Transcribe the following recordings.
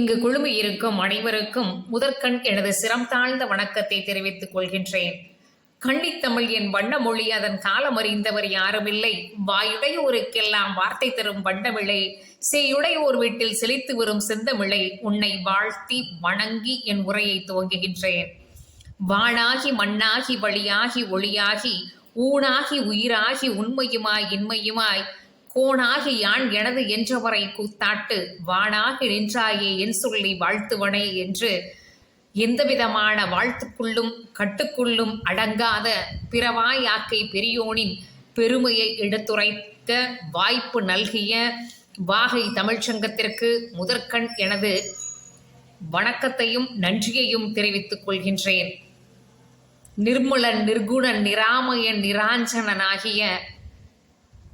இங்கு குழுமி இருக்கும் அனைவருக்கும் முதற்கண் எனது சிரம் தாழ்ந்த வணக்கத்தை தெரிவித்துக் கொள்கின்றேன். கன்னித்தமிழ் என் வண்ண மொழி அதன் காலமறிந்தவர் யாருமில்லை. வாயுடையோருக்கெல்லாம் வார்த்தை தரும் வண்ணமிழை சேயுடையோர் வீட்டில் செழித்து வரும் செந்தமிழை உன்னை வாழ்த்தி வணங்கி என் உரையை துவங்குகின்றேன். வானாகி மண்ணாகி வழியாகி ஒளியாகி ஊனாகி உயிராகி உண்மையுமாய் இன்மையுமாய் கோணாகி யான் எனது என்றவரை கூத்தாட்டு வானாகி நின்றாயே என் சொல்லி வாழ்த்துவனே என்று எந்தவிதமான வாழ்த்துக்குள்ளும் கட்டுக்குள்ளும் அடங்காத பிறவாயாக்கை பெரியோனின் பெருமையை எடுத்துரைக்க வாய்ப்பு நல்கிய வாகை தமிழ்ச்சங்கத்திற்கு முதற்கண் எனது வணக்கத்தையும் நன்றியையும் தெரிவித்துக் கொள்கின்றேன். நிர்மலன் நிர்குணன் நிராமயன் நிராஞ்சனனாகிய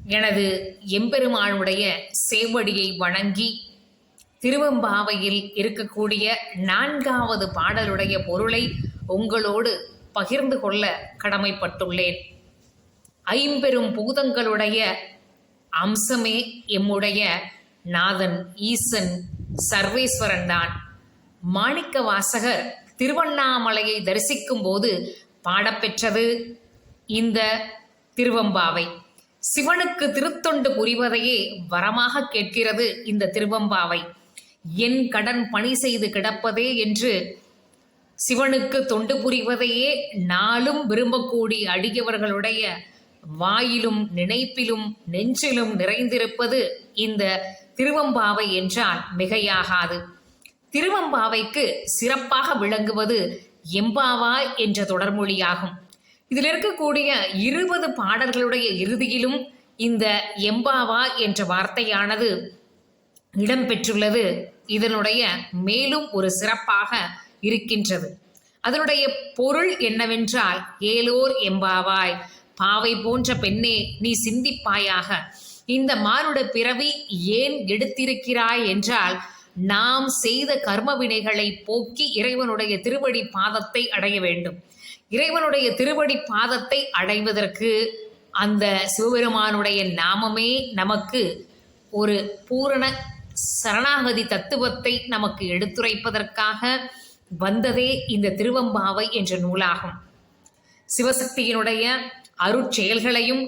எனது எம்பெருமானுடைய சேவடியை வணங்கி திருவெம்பாவையில் இருக்கக்கூடிய நான்காவது பாடலுடைய பொருளை உங்களோடு பகிர்ந்து கொள்ள கடமைப்பட்டுள்ளேன். ஐம்பெரும் பூதங்களுடைய அம்சமே எம்முடைய நாதன் ஈசன் சர்வேஸ்வரன் தான். மாணிக்க வாசகர் திருவண்ணாமலையை தரிசிக்கும் போது பாடப்பெற்றது இந்த திருவம்பாவை. சிவனுக்கு திருத்தொண்டு புரிவதையே வரமாக கேட்கிறது இந்த திருவம்பாவை. என் கடன் பணி செய்து கிடப்பதே என்று சிவனுக்கு தொண்டு புரிவதையே நாளும் விரும்பக்கூடிய அடியவர்களுடைய வாயிலும் நினைப்பிலும் நெஞ்சிலும் நிறைந்திருப்பது இந்த திருவம்பாவை என்றால் மிகையாகாது. திருவம்பாவைக்கு சிறப்பாக விளங்குவது எம்பாவாய் என்ற தொடர்மொழியாகும். இதில் இருக்கக்கூடிய இருபது பாடல்களுடைய இறுதியிலும் இந்த எம்பாவா என்ற வார்த்தையானது இடம்பெற்றுள்ளது. இதனுடைய மேலும் ஒரு சிறப்பாக இருக்கின்றது. அதனுடைய பொருள் என்னவென்றால் ஏலோர் எம்பாவாய் பாவை போன்ற பெண்ணே நீ சிந்திப்பாயாக. இந்த மானுட பிறவி ஏன் எடுத்திருக்கிறாய் என்றால் நாம் செய்த கர்ம வினைகளை போக்கி இறைவனுடைய திருவடி பாதத்தை அடைய வேண்டும். இறைவனுடைய திருவடி பாதத்தை அடைவதற்கு அந்த சிவபெருமானுடைய நாமமே நமக்கு ஒரு பூரண சரணாகதி தத்துவத்தை நமக்கு எடுத்துரைப்பதற்காக வந்ததே இந்த திருவம்பாவை என்ற நூலாகும். சிவசக்தியினுடைய அருட்செயல்களையும்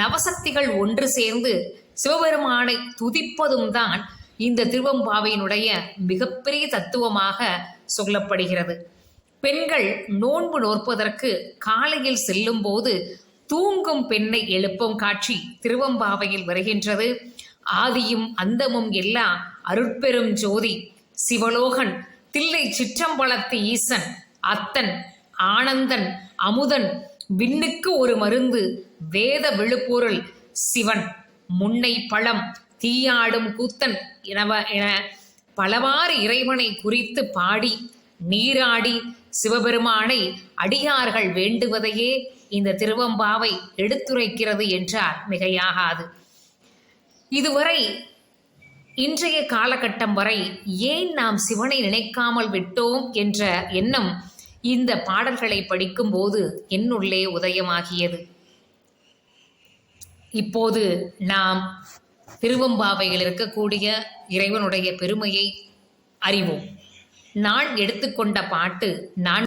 நவசக்திகள் ஒன்று சேர்ந்து சிவபெருமானை துதிப்பதும் தான் இந்த திருவம்பாவையினுடைய மிகப்பெரிய தத்துவமாக சொல்லப்படுகிறது. பெண்கள் நோன்பு நோற்பதற்கு காலையில் செல்லும் போது தூங்கும் பெண்ணை எழுப்பும் காட்சி திருவம்பாவையில் வருகின்றது. ஆதியும் அந்தமும் எல்லாம் அருட்பெரும் ஜோதி சிவலோகன் தில்லை சிற்றம்பலத்து ஈசன் அத்தன் ஆனந்தன் அமுதன் விண்ணுக்கு ஒரு மருந்து வேத விழுப்பொருள் சிவன் முன்னை பழம் தீயாடும் கூத்தன் எனவ என பலவாறு இறைவனை குறித்து பாடி நீராடி சிவபெருமானை அடியார்கள் வேண்டுவதையே இந்த திருவம்பாவை எடுத்துரைக்கிறது என்றால் மிகையாகாது. இதுவரை இன்றைய காலகட்டம் வரை ஏன் நாம் சிவனை நினைக்காமல் விட்டோம் என்ற எண்ணம் இந்த பாடல்களை படிக்கும்போது என்னுள்ளே உதயமாகியது. இப்போது நாம் திருவம்பாவையில் இருக்கக்கூடிய இறைவனுடைய பெருமையை அறிவோம். நான் எடுத்துக்கொண்ட பாட்டு நான்